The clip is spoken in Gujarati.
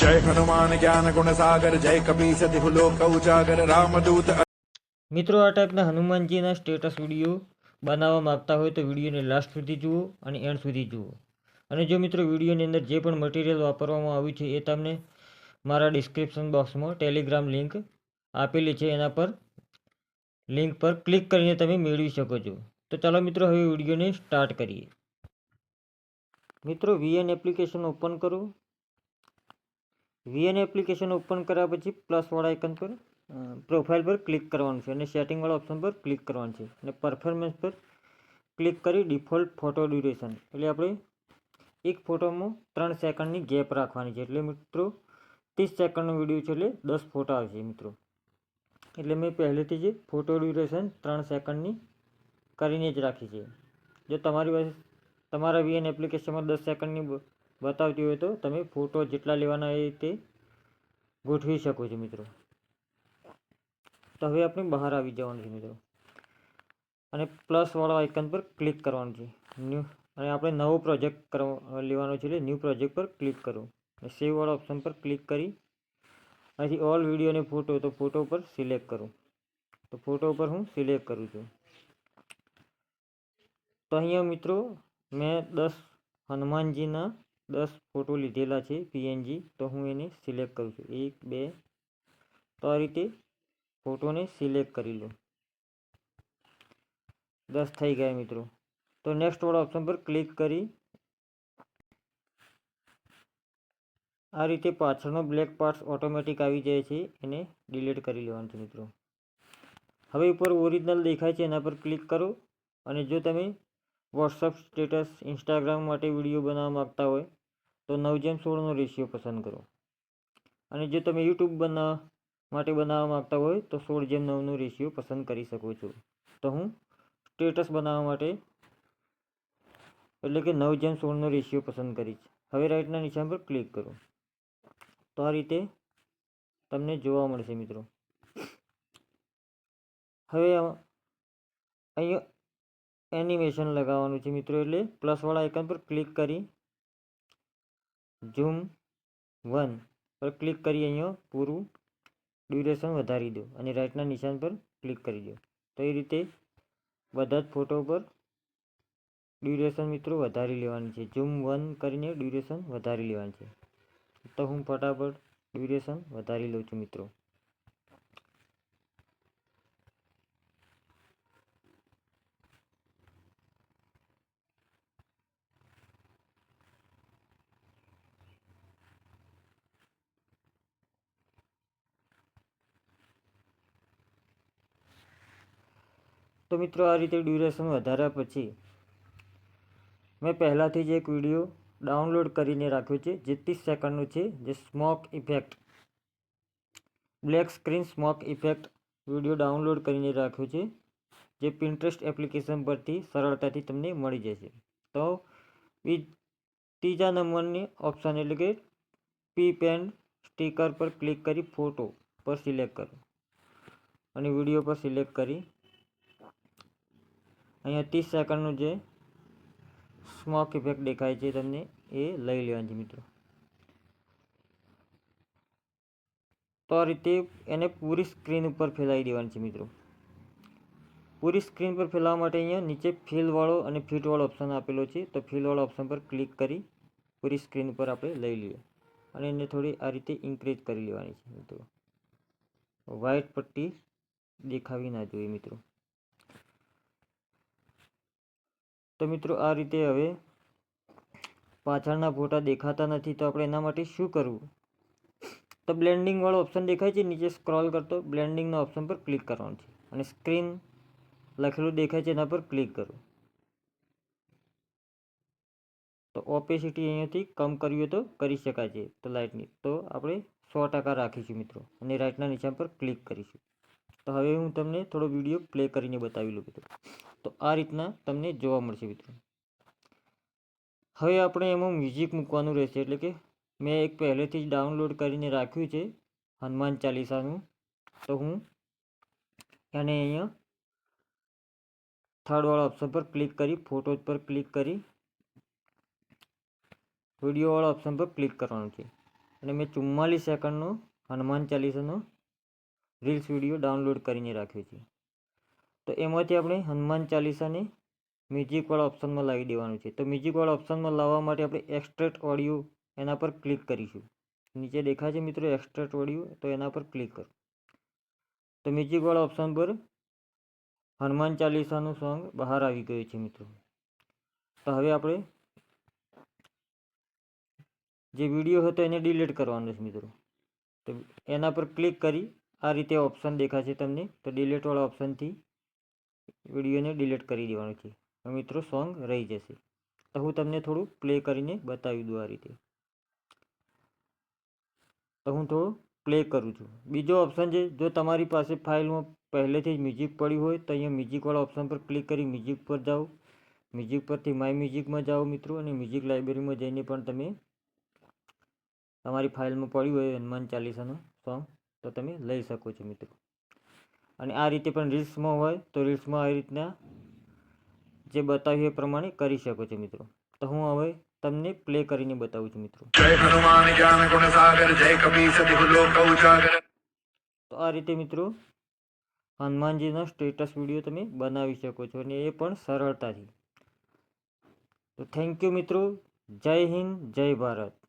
જય હનુમાન જ્ઞાન ગુણ સાગર જય મિત્રો, આ ટાઈપના હનુમાનજીના સ્ટેટસ વીડિયો બનાવવા માંગતા હોય તો વિડીયોને લાસ્ટ સુધી જુઓ અને એન્ડ સુધી જુઓ. અને જો મિત્રો વિડીયોની અંદર જે પણ મટીરિયલ વાપરવામાં આવ્યું છે એ તમને મારા ડિસ્ક્રિપ્શન બોક્સમાં ટેલિગ્રામ લિંક આપેલી છે. એના પર લિંક પર ક્લિક કરીને તમે મેળવી શકો છો. તો ચાલો મિત્રો, હવે વિડીયોને સ્ટાર્ટ કરીએ. મિત્રો વીએન એપ્લિકેશન ઓપન કરો. વીએન એપ્લિકેશન ઓપન કર્યા પછી પ્લસવાળા આઇકન પર પ્રોફાઇલ પર ક્લિક કરવાનું છે અને સેટિંગવાળા ઓપ્શન પર ક્લિક કરવાનું છે અને પરફોર્મન્સ પર ક્લિક કરી ડિફોલ્ટ ફોટો ડ્યુરેશન એટલે આપણે એક ફોટોમાં ત્રણ સેકન્ડની ગેપ રાખવાની છે. એટલે મિત્રો, ત્રીસ સેકન્ડનો વીડિયો છે એટલે દસ ફોટા આવશે મિત્રો. એટલે મેં પહેલેથી જ ફોટો ડ્યુરેશન ત્રણ સેકન્ડની કરીને જ રાખી છે. જો તમારી પાસે, તમારા વીએન એપ્લિકેશનમાં દસ સેકન્ડની બતાવતી હોય તો તમે ફોટો જેટલા લેવાના હોય તે ગોઠવી શકો છો મિત્રો. તો હવે આપણે બહાર આવી જવાનું છે મિત્રો. અને પ્લસવાળા આઇકન પર ક્લિક કરવાનું છે. ન્યૂ અને આપણે નવો પ્રોજેક્ટ કરવા લેવાનો છે એટલે ન્યૂ પ્રોજેક્ટ પર ક્લિક કરો. અને સેવવાળા ઓપ્શન પર ક્લિક કરી અહીંથી ઓલ વીડિયો અને ફોટો તો ફોટો પર સિલેક્ટ કરો. તો ફોટો પર હું સિલેક્ટ કરું છું. તો અહીંયા મિત્રો મેં દસ હનુમાનજીના દસ ફોટો લીધેલા છે પીએનજી તો હું એને સિલેક્ટ કરું છું. એક, બે, તો આ રીતે ફોટોને સિલેક્ટ કરી લો દસ થઈ ગયા મિત્રો. તો નેક્સ્ટ વાળા ઓપ્શન પર ક્લિક કરી. આ રીતે પાછળનો બ્લેક પાર્ટ્સ ઓટોમેટિક આવી જાય છે, એને ડિલીટ કરી લેવાનું છે મિત્રો. હવે ઉપર ઓરિજિનલ દેખાય છે, એના પર ક્લિક કરો. અને જો તમે વોટ્સઅપ સ્ટેટસ ઇન્સ્ટાગ્રામ માટે વીડિયો બનાવવા માગતા હોય તો નવ જેમ સોળનો રેશિયો પસંદ કરો. અને જો તમે યુટ્યુબ બનાવવા માટે બનાવવા માગતા હોય તો સોળ જેમ નવનો રેશિયો પસંદ કરી શકો છો. તો હું સ્ટેટસ બનાવવા માટે એટલે કે નવ જેમ સોળનો રેશિયો પસંદ કરીશ. હવે રાઇટના નિશાન પર ક્લિક કરો. તો આ રીતે તમને જોવા મળશે મિત્રો. હવે અહીંયા એનિમેશન લગાવવાનું છે મિત્રો, એટલે પ્લસવાળા આઇકન પર ક્લિક કરી ઝૂમ વન પર ક્લિક કરી અહીંયા પૂરું ડ્યુરેશન વધારી દો અને રાઈટના નિશાન પર ક્લિક કરી દો. તો એ રીતે બધા જ ફોટો પર ડ્યુરેશન મિત્રો વધારી લેવાની છે. ઝૂમ વન કરીને ડ્યુરેશન વધારી લેવાની છે. તો હું ફટાફટ ડ્યુરેશન વધારી લઉં છું મિત્રો. તો મિત્રો આ રીતે ડ્યુરેશન વધાર્યા પછી મેં પહેલાંથી જ એક વીડિયો ડાઉનલોડ કરીને રાખ્યો છે, જે ત્રીસ સેકન્ડનું છે, જે smoke effect black screen smoke effect video download કરીને રાખ્યો છે, જે પિન્ટરેસ્ટ એપ્લિકેશન પરથી સરળતાથી તમને મળી જશે. તો બી ત્રીજા નંબરની ઓપ્શન એટલે કે પી પેન સ્ટીકર પર ક્લિક કરી ફોટો પર સિલેક્ટ કરો. અને વીડિયો પર સિલેક્ટ કરી અહીંયા ત્રીસ સેકન્ડનું જે સ્મોક ઇફેક્ટ દેખાય છે તમને એ લઈ લેવાની છે મિત્રો. તો આ રીતે એને પૂરી સ્ક્રીન ઉપર ફેલાવી દેવાની છે મિત્રો. પૂરી સ્ક્રીન પર ફેલાવવા માટે અહીંયા નીચે ફિલવાળો અને ફિટવાળો ઓપ્શન આપેલો છે. તો ફિલવાળો ઓપ્શન પર ક્લિક કરી પૂરી સ્ક્રીન ઉપર આપણે લઈ લઈએ. અને એને થોડી આ રીતે ઇન્ક્રીઝ કરી લેવાની છે મિત્રો. વ્હાઇટ પટ્ટી દેખાવી ના જોઈએ મિત્રો. તો મિત્રો આ રીતે હવે પાછળના ફોટા દેખાતા નથી તો આપણે એના માટે શું કરવું? તો બ્લેન્ડિંગવાળો ઓપ્શન દેખાય છે, નીચે સ્ક્રોલ કરતો બ્લેન્ડિંગના ઓપ્શન પર ક્લિક કરવાનું છે અને સ્ક્રીન લખેલું દેખાય છે એના પર ક્લિક કરો. તો ઓપેસિટી અહીંયાથી કમ કરવી તો કરી શકાય છે, તો લાઇટની. તો આપણે સો ટકા રાખીશું મિત્રો અને રાઇટના નિશાન પર ક્લિક કરીશું. તો હવે હું તમને થોડો વીડિયો પ્લે કરીને બતાવી લઉં મિત્રો. તો આ રીતના તમને જોવા મળશે મિત્રો. હવે આપણે એમાં મ્યુઝિક મૂકવાનું રહેશે એટલે કે મેં એક પહેલેથી જ ડાઉનલોડ કરીને રાખ્યું છે હનુમાન ચાલીસાનું. તો હું એને અહીંયા થર્ડવાળા ઓપ્શન પર ક્લિક કરી ફોટોઝ પર ક્લિક કરી વિડીયોવાળા ઓપ્શન પર ક્લિક કરવાનું છે. અને મેં ચુમ્માલીસ સેકન્ડનો હનુમાન ચાલીસાનો રીલ્સ વીડિયો ડાઉનલોડ કરીને રાખ્યો છે. તો એમાંથી આપણે હનુમાન ચાલીસાને મ્યુઝિકવાળા ઓપ્શનમાં લાવી દેવાનું છે. તો મ્યુઝિકવાળા ઓપ્શનમાં લાવવા માટે આપણે એક્સ્ટ્રેટ ઓડિયો એના પર ક્લિક કરીશું. નીચે દેખાય છે મિત્રો એક્સ્ટ્રેટ ઓડિયો તો એના પર ક્લિક કરો. તો મ્યુઝિકવાળા ઓપ્શન પર હનુમાન ચાલીસાનું સોંગ બહાર આવી ગયું છે મિત્રો. તો હવે આપણે જે વીડિયો હતો એને ડિલીટ કરવાનો છે મિત્રો. તો એના પર ક્લિક કરી આ રીતે ઓપ્શન દેખાશે તમને. તો ડિલેટવાળા ઓપ્શનથી વિડીયોને ડિલીટ કરી દેવાનું છે. મિત્રો સોંગ રહી જશે. તો હું તમને થોડું પ્લે કરીને બતાવી દઉં આ રીતે. તો હું થોડું પ્લે કરું છું. બીજો ઓપ્શન છે, જો તમારી પાસે ફાઇલમાં પહેલેથી જ મ્યુઝિક પડ્યું હોય, તો અહીંયા મ્યુઝિકવાળા ઓપ્શન પર ક્લિક કરી મ્યુઝિક પર જાઓ. મ્યુઝિક પરથી માય મ્યુઝિકમાં જાઓ મિત્રો, અને મ્યુઝિક લાઇબ્રેરીમાં જઈને પણ તમે તમારી ફાઇલમાં પડ્યું હોય, હનુમાન ચાલીસાનું સોંગ તો તમે લઈ શકો છો મિત્રો. અને આ રીતે પણ રીલ્સમાં હોય તો રીલ્સમાં આ રીતના જે બતાવ્યું એ પ્રમાણે કરી શકો છો મિત્રો. તો હું હવે તમને પ્લે કરીને બતાવું છું મિત્રો. તો આ રીતે મિત્રો હનુમાનજીનો સ્ટેટસ વીડિયો તમે બનાવી શકો છો અને એ પણ સરળતાથી. તો થેન્ક યુ મિત્રો. જય હિન્દ જય ભારત.